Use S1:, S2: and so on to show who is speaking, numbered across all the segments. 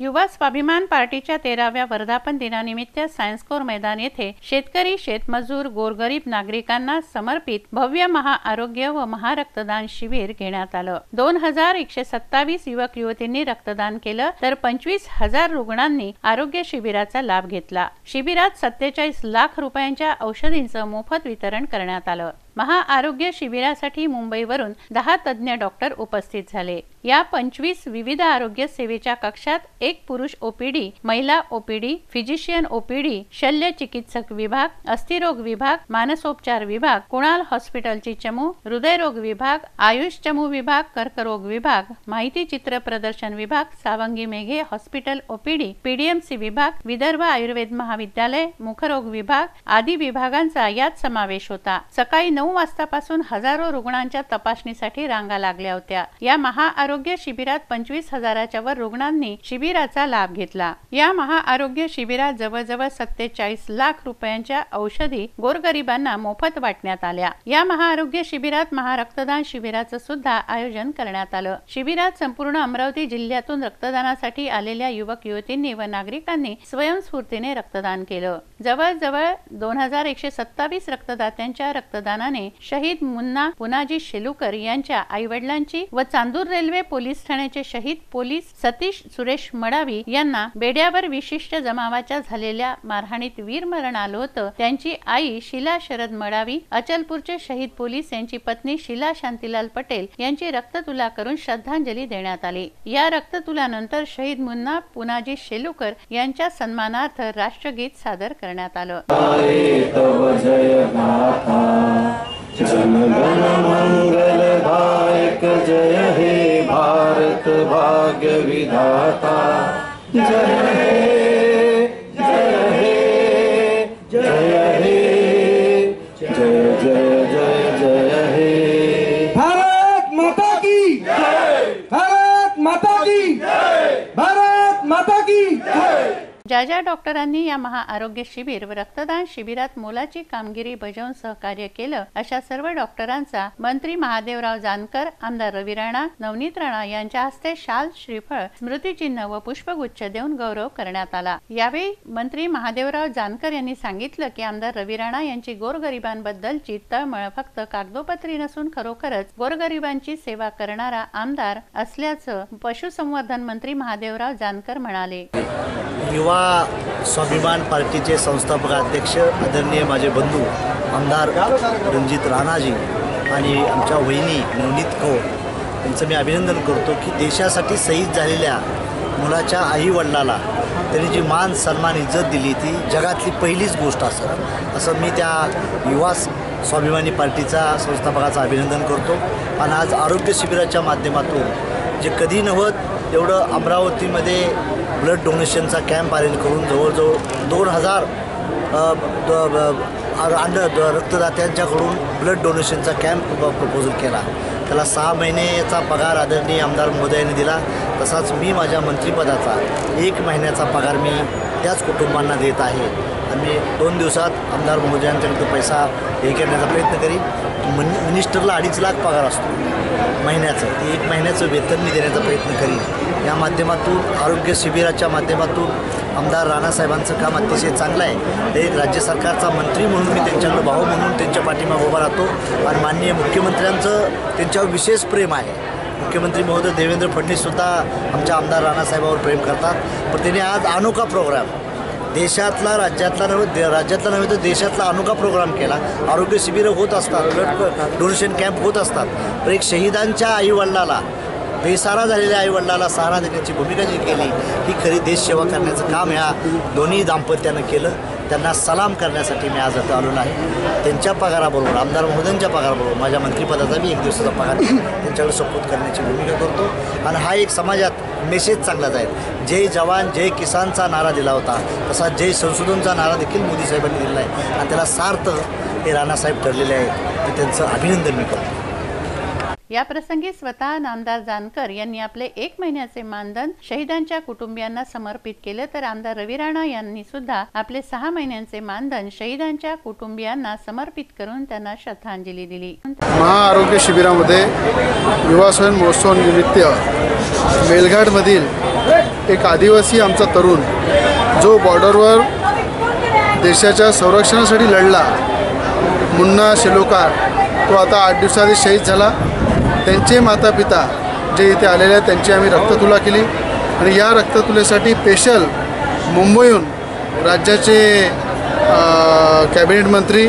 S1: युवा स्वाभिमान पार्टीच्या तेराव्या वर्धापन दिनानिमित्त सायन्स कोर मैदान येथे शेतकरी शेतमजूर गोरगरीब नागरिकांना समर्पित भव्य महाआरोग्य व महारक्तदान शिबिर घेण्यात आलं. दोन हजार एकशे सत्तावीस युवक युवतींनी रक्तदान केलं तर पंचवीस हजार रुग्णांनी आरोग्य शिबिराचा लाभ घेतला. शिबिरात सत्तेचाळीस लाख रुपयांच्या औषधींचं मोफत वितरण करण्यात आलं. महाआरोग्य शिबिरासाठी मुंबईवरून दहा तज्ज्ञ डॉक्टर उपस्थित झाले. या पंचवीस विविध आरोग्य सेवेच्या कक्षात एक पुरुष ओपीडी महिला ओपीडी फिजिशियन ओपीडी शल्य चिकित्सक विभाग अस्थिरोग विभाग मानसोपचार विभाग कुणाल हॉस्पिटलची चमू हृदयरोग विभाग आयुष चमू विभाग कर्करोग विभाग माहिती चित्र प्रदर्शन विभाग Sawangi Meghe hospital OPD PDMC विभाग विदर्भ आयुर्वेद महाविद्यालय मुखरोग विभाग आदी विभागांचा यात समावेश होता. सकाळी नऊ वाजतापासून हजारो रुग्णांच्या तपासणीसाठी रांगा लागल्या होत्या. या महाआरोग्य शिबिरात पंचवीस हजाराच्या वर रुग्णांनी शिबिराचा लाभ घेतला. या महाआरोग्य शिबिरात जवळजवळ सत्तेचाळीस लाख रुपयांच्या औषधी गोरगरिबांना मोफत वाटण्यात आल्या. या महाआरोग्य शिबिरात महारक्तदान शिबिराचं सुद्धा आयोजन करण्यात आलं. शिबिरात संपूर्ण अमरावती जिल्ह्यातून रक्तदानासाठी आलेल्या युवक युवतींनी व नागरिकांनी स्वयंस्फूर्तीने रक्तदान केलं. जवळजवळ दोन हजार एकशे सत्तावीस रक्तदात्यांच्या रक्तदानाने शहीद मुन्ना पुनाजी शेलुकर यांच्या आई वडिलांची व चांदूर रेल्वे पोलीस ठाण्याचे शहीद पोलीस सतीश सुरेश मडावी यांना बेड्यावर विशिष्ट जमावाच्या झालेल्या मारहाणीत वीरमरण आलं होतं. त्यांची आई शिला शरद मडावी अचलपूरचे शहीद पोलीस यांची पत्नी शिला शांतीलाल पटेल यांची रक्ततुला करून श्रद्धांजली देण्यात आली. या रक्ततुलानंतर शहीद मुन्ना पुनाजी शेलुकर यांच्या सन्मानार्थ राष्ट्रगीत सादर करण्यात आलं.
S2: जन गण मंगल दायक जय हे भारत भाग्य विधाता जय हे ज्या ज्या
S1: डॉक्टरांनी या महाआरोग्य शिबिर व रक्तदान शिबिरात मोलाची कामगिरी बजावून सहकार्य केलं अशा सर्व डॉक्टरांचा मंत्री महादेवराव जानकर आमदार रवी राणा नवनीत राणा यांच्या हस्ते शाल श्रीफळ स्मृतिचिन्ह व पुष्पगुच्छ देऊन गौरव करण्यात आला. यावेळी मंत्री महादेवराव जानकर यांनी सांगितलं की आमदार रवी राणा यांची गोरगरिबांबद्दलची तळमळ फक्त कागदोपत्री नसून खरोखरच गोरगरिबांची सेवा करणारा आमदार असल्याचं पशुसंवर्धन मंत्री महादेवराव जानकर म्हणाले.
S3: युवा स्वाभिमान पार्टीचे संस्थापक अध्यक्ष आदरणीय माझे बंधू आमदार रणजित राणाजी आणि आमच्या वहिनी नवनीत कौर यांचं मी अभिनंदन करतो की देशासाठी शहीद झालेल्या मुलाच्या आई वडिलाला त्यांनी जी मान सन्मान इज्जत दिली ती जगातली पहिलीच गोष्ट असं. असं मी त्या युवा स्वाभिमानी पार्टीचा संस्थापकाचं अभिनंदन करतो. आणि आज आरोग्य शिबिराच्या माध्यमातून जे कधी नव्हत एवढं अमरावतीमध्ये ब्लड डोनेशनचा कॅम्प अरेंज करून जवळजवळ दोन हजार अंड रक्तदात्यांच्याकडून ब्लड डोनेशनचा कॅम्प प्रपोजल केला. त्याला सहा महिन्याचा पगार आदरणीय आमदार महोदयांनी दिला. तसाच मी माझ्या मंत्रिपदाचा एक महिन्याचा पगार मी त्याच कुटुंबांना देत आहे. आणि दोन दिवसात आमदार महोदयांच्याकडे पैसा हे करण्याचा प्रयत्न करीन मन मिनिस्टरला अडीच लाख पगार असतो महिन्याचं. ते एक महिन्याचं वेतन मी देण्याचा प्रयत्न करीन. या माध्यमातून आरोग्य शिबिराच्या माध्यमातून आमदार राणासाहेबांचं काम अतिशय चांगलं आहे. ते एक राज्य सरकारचा मंत्री म्हणून मी त्यांच्याकडे भाऊ म्हणून त्यांच्या पाठीमागे उभा राहतो. आणि माननीय मुख्यमंत्र्यांचं त्यांच्यावर विशेष प्रेम आहे. मुख्यमंत्री महोदय देवेंद्र फडणवीससुद्धा आमच्या आमदार राणासाहेबावर प्रेम करतात. पण त्यांनी आज अनोखा प्रोग्राम देशातला राज्यातला नव्हे दे राज्यातला नव्हे तर देशातला अनोखा प्रोग्राम केला. आरोग्य शिबिरं होत असतात ब्लड डोनेशन कॅम्प होत असतात. पण एक शहीदांच्या आईवडिलाला बेसारा झालेल्या आईवडिलाला सहारा देण्याची भूमिका जी केली ही खरी देशसेवा करण्याचं काम ह्या दोन्ही दाम्पत्यानं केलं. त्यांना सलाम करण्यासाठी मी आज आता आलो नाही त्यांच्या पगाराबरोबर आमदार महोदयांच्या पगाराबरोबर माझ्या मंत्रिपदाचा मी एक दिवसाचा पगार त्यांच्याकडे सपोर्ट करण्याची भूमिका करतो. आणि हा एक समाजात मेसेज चांगलाच आहे. जय जवान जय किसानचा नारा दिला होता. तसा जय संशोधनचा नारा देखील मोदी साहेबांनी दिलेला आहे. आणि त्याला सार्थ हे राणासाहेब ठरलेले आहेत. ते त्यांचं अभिनंदन मी करतो.
S1: या प्रसंगी स्वतः नामदार जानकर यांनी आपले एक महिन्याचे मानधन शहीदांच्या कुटुंबियांना समर्पित केले तर आमदार रवी राणा यांनी सुद्धा आपले सहा महिन्यांचे मानधन शहीदांच्या कुटुंबियांना समर्पित करून त्यांना श्रद्धांजली दिली.
S4: महाआरोग्य शिबिरामध्ये युवा सण महोत्सव निमित्त मेलघाटमधील एक आदिवासी आमचा तरुण जो बॉर्डरवर देशाच्या संरक्षणासाठी लढला मुन्ना शिलोकार तो आता आठ दिवसाआधी शहीद झाला. त्यांचे माता पिता जे इथे आलेले आहेत त्यांची आम्ही रक्ततुला केली. आणि या रक्ततुलेसाठी स्पेशल मुंबईहून राज्याचे कॅबिनेट मंत्री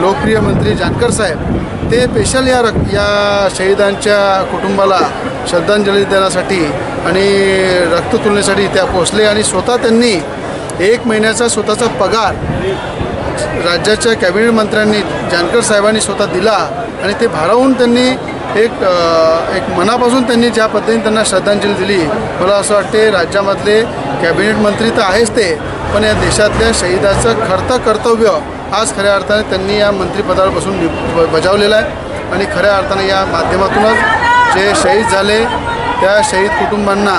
S4: लोकप्रिय मंत्री जानकर साहेब ते स्पेशल या रक् या शहीदांच्या कुटुंबाला श्रद्धांजली देण्यासाठी आणि रक्ततुलनेसाठी त्या पोचले आणि स्वतः त्यांनी एक महिन्याचा स्वतःचा पगार राज्याच्या कॅबिनेट मंत्र्यांनी जानकर साहेबांनी स्वतः दिला आणि ते भारावून त्यांनी एक एक मनापासून त्यांनी ज्या पद्धतीने त्यांना श्रद्धांजली दिली मला असं वाटते राज्यामधले कॅबिनेट मंत्री तर आहेच ते पण या देशातल्या शहीदाचं खरतं कर्तव्य आज खऱ्या अर्थाने त्यांनी या मंत्रिपदावर बसून बजावलेलं आहे. आणि खऱ्या अर्थाने या माध्यमातूनच जे शहीद झाले त्या शहीद कुटुंबांना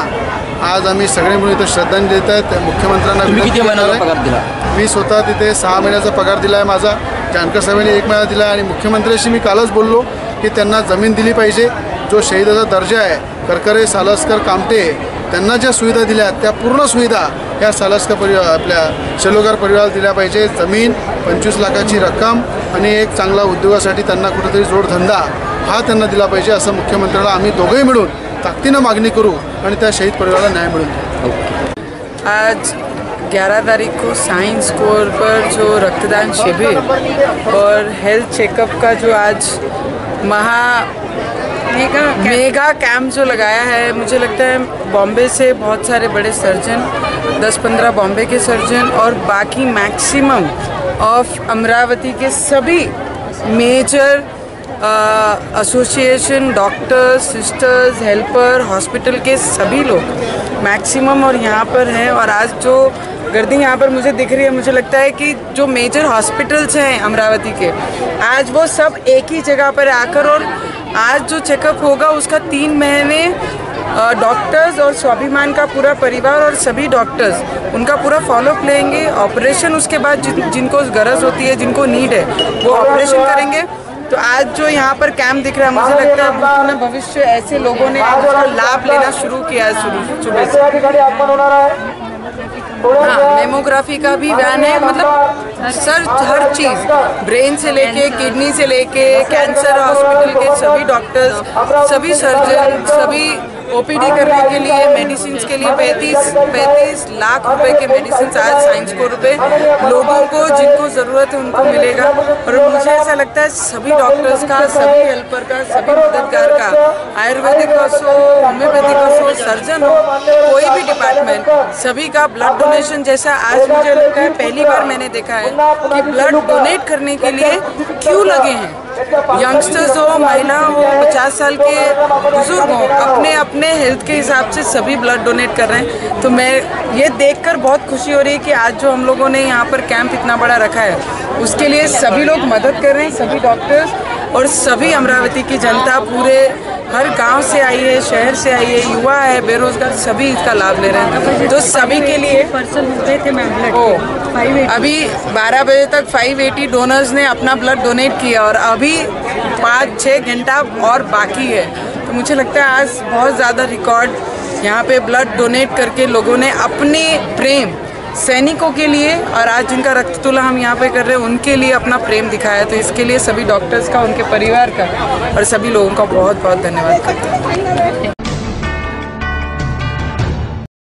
S4: आज आम्ही सगळे मिळून इथं श्रद्धांजली देत आहेत. मुख्यमंत्र्यांना मी स्वतः तिथे सहा महिन्याचा पगार दिला आहे माझा जानकर साहेबांनी एक महिना दिला आहे आणि मुख्यमंत्र्यांशी मी कालच बोललो की त्यांना जमीन दिली पाहिजे. जो शहीदाचा दर्जा आहे करकरे सालस्कर कामटे त्यांना ज्या सुविधा दिल्या त्या पूर्ण सुविधा ह्या सालस्कर परिवार आपल्या शेलोगार परिवाराला दिल्या पाहिजे. जमीन पंचवीस लाखाची रक्कम आणि एक चांगला उद्योगासाठी त्यांना कुठेतरी जोडधंदा हा त्यांना दिला पाहिजे असं मुख्यमंत्र्याला आम्ही दोघंही मिळून ताकदीनं मागणी करू आणि त्या शहीद परिवाराला न्याय मिळून
S5: आज 11 तारीख को साइंस कोर पर जो रक्तदान शिविर और हेल्थ चेकअप का जो आज महा मेगा मेगा कैंप जो लगाया है मुझे लगता है बॉम्बे से बहुत सारे बड़े सर्जन 10-15 बॉम्बे के सर्जन और बाकी मैक्सिमम ऑफ़ अमरावती के सभी major association doctors sisters helper hospital के सभी लोग मैक्सिमम और यहाँ पर हैं और आज जो गर्दी यहाँ पर मुझे दिख रही है, मुझे लगता है कि जो मेजर हॉस्पिटल्स हैं अमरावती के, आज वो सब एक ही जगह पर आकर और आज जो चेकअप होगा उसका तीन महीने डॉक्टर्स और स्वाभिमान का पूरा परिवार और सभी डॉक्टर्स उनका पूरा फॉलोअप लेंगे। ऑपरेशन उसके बाद जिन, जिनको गरज होती है, जिनको नीड है, वो ऑपरेशन करेंगे। तो आज जो यहाँ पर कैंप दिख रहा है, मुझे लगता है बिल्कुल ना भविष्य ऐसे लोगों ने लाभ लेना शुरू किया है सुबह से। हाँ मेमोग्राफी का भी वैन है मतलब सर हर चीज़ ब्रेन से लेके किडनी से लेके कैंसर हॉस्पिटल के सभी डॉक्टर्स सभी सर्जन सभी ओपीडी करने के लिए मेडिसिन के लिए पैंतीस पैंतीस लाख रुपए के मेडिसिन आज साइंस को रुपए। लोगों को जिनको ज़रूरत है उनको मिलेगा। और मुझे ऐसा लगता है सभी डॉक्टर्स का सभी हेल्पर का सभी मददगार का आयुर्वेदिक हो होम्योपैथिक हो सर्जन हो कोई भी डिपार्टमेंट सभी का ब्लड डोनेशन जैसा आज मुझे लगता है पहली बार मैंने देखा है। कि ब्लड डोनेट करने के लिए क्यों लगे हैं? यंगस्टर्स हो महिला हो पचास साल के बुज़ुर्ग हो अपने अपने हेल्थ के हिसाब से सभी ब्लड डोनेट कर रहे हैं। तो मैं ये देखकर बहुत खुशी हो रही है कि आज जो हम लोगों ने यहाँ पर कैंप इतना बड़ा रखा है उसके लिए सभी लोग मदद कर रहे हैं सभी डॉक्टर्स और सभी अमरावती की जनता पूरे हर गाँव से आई है शहर से आई है युवा है बेरोजगार सभी इसका लाभ ले रहे हैं। तो सभी के लिए ओ अभी 12 बजे तक 580 डोनर्स ने अपना ब्लड डोनेट किया और अभी पाँच छः घंटा और बाकी है। तो मुझे लगता है आज बहुत ज़्यादा रिकॉर्ड यहाँ पे ब्लड डोनेट करके लोगों ने अपने प्रेम सैनिकों के लिए और आज जिनका रक्त तुला हम यहाँ पे कर रहे हैं उनके लिए अपना प्रेम दिखाया तो इसके लिए सभी डॉक्टर्स का उनके परिवार का और सभी लोगों का बहुत बहुत धन्यवाद करते हैं।